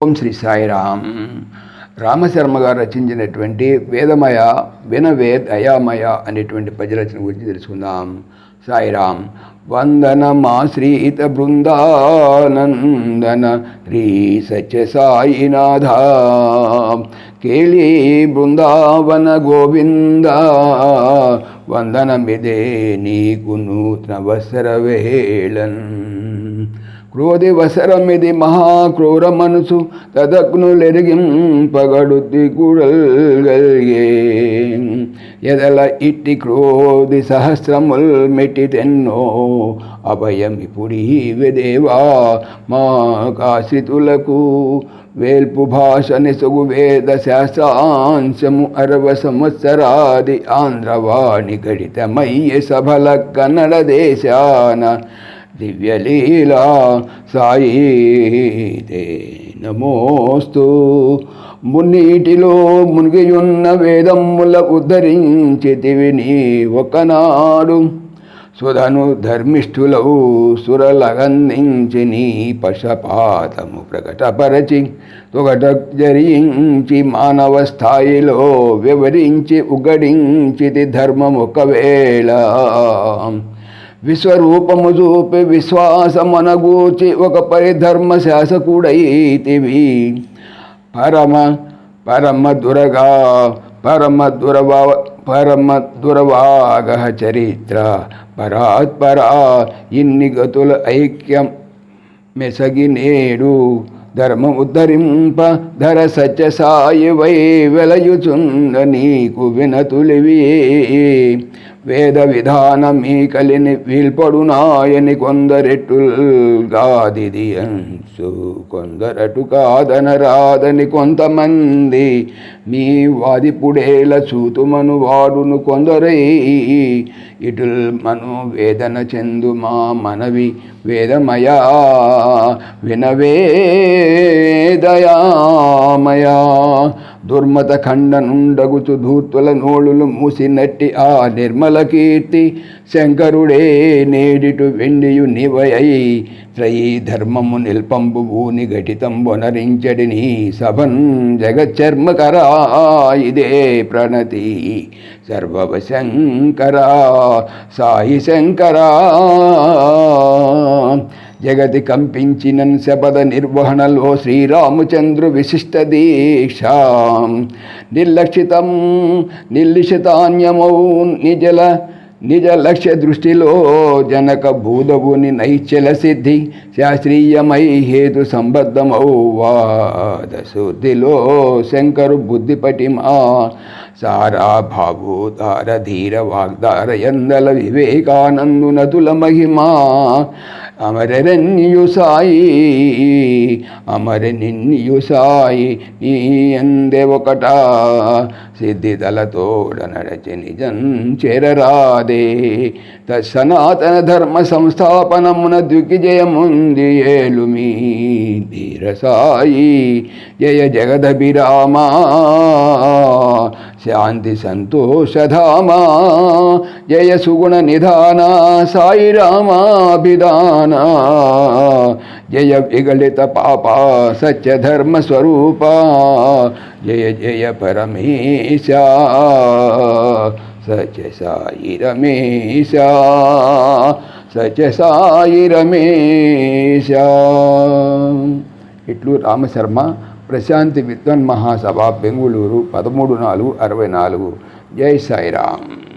ఓం శ్రీ సాయిరామ్ రామశర్మ గారు రచించినటువంటి వేదమయ వినవేద్ అయామయ అనేటువంటి పద్యరచన గురించి తెలుసుకుందాం. సాయిరామ్ వందనమాశ్రీత బృందానందన శ్రీ సచ సాయినాథ కేళీ బృందావన గోవింద వందనమిదే నీకు నూతన వసర వేళన్ క్రోధి వసరమిది మహాక్రూర మనసు తదగ్నులెరిగింపగడుద్ది గుడల్గల్గే ఎదల ఇట్టి క్రోధి సహస్రముల్ మెట్టితెన్నో అభయమిపుడీవెదేవా మా కాశ్రితులకు వేల్పు భాష నెసగు వేద శాస్త్రాంశము అరవ సంవత్సరాది ఆంధ్రవాణి గడితమయ్య సభల కన్నడ దేశాన దివ్యలీలా సాయి నమోస్తు. మున్నీటిలో మునిగియున్న వేదమ్ముల ఉద్ధరించితివి నీ ఒకనాడు. సుధను ధర్మిష్ఠులవు సురలగందించి నీ పశపాతము ప్రకటపరచి తొగట జరించి మానవ స్థాయిలో వివరించి ఉగడించితి ధర్మం ఒకవేళ. విశ్వరూపము చూపి విశ్వాసమనగూచి ఒక పరిధర్మ శాసకుడైతివి. పరమ పరమ దురగా పరమ దురవా పరమ దురవాగ చరిత్ర పరాత్పరా ఇన్ని గతుల ఐక్యం మెసగి నేడు. ధర్మ ఉద్ధరింప ధర సత్య సాయి వై వెలయుచుంద నీకు వినతులివి. వేద విధానమీ కలిని వీల్పడునాయని కొందరెట్టుల్గాదిది అంచు కొందరటు కాదనరాదని కొంతమంది మీ వాదిపుడేల చూతుమను వాడును కొందరై. ఇటుల్ మను వేదన చెందు మా మనవి వేదమయా వినవేదయామయా దుర్మత ఖండనుండగుచు ధూర్తుల నోళులు మూసినట్టి ఆ నిర్మల కీర్తి శంకరుడే నేడిటు వెండియు నివయై. త్రయీ ధర్మము నిల్పంబు భూని ఘటితం వనరించడి నీ సభన్ జగచ్చర్మకరా. ఇదే ప్రణతి సర్వవ శంకరా సాయి శంకరా. జగతి కంపించిన శపథ నిర్వహణలో శ్రీరామచంద్రు విశిష్ట దీక్ష. నిర్లక్షితం నిర్లిషితాన్యమౌ నిజల నిజ లక్ష్య దృష్టిలో జనక భూదవుని నైచల సిద్ధి శాస్త్రీయమై హేతు సంబద్ధమౌ వాద శుద్ధిలో శంకరు బుద్ధిపటిమా. సారాభావోదార ధీర వాగ్దార ఎందల వివేకానందు మహిమా. అమరరన్యు సాయి అమర నిన్యు సాయి నీ అందే ఒకట. సిద్ధిదలతోడ నడచి నిజం చేరరాదే. సనాతన ధర్మ సంస్థాపనమున దిగ్విజయముంది ఏలు మీ ధీర సాయి జయ జగదభిరామా. శాంతి సంతోషధామా జయ సుగుణ నిధాన సాయి రామాభిధాన జయ విగళిత పాప సత్యధర్మ స్వరూప జయ జయ పరమేశ సత్య సాయి రమేశ సత్య సాయి రమేశ. ఇట్లు రామశర్మ ప్రశాంతి విద్వన్ మహాసభ బెంగుళూరు పదమూడు నాలుగు అరవై నాలుగు. జై సాయిరామ్.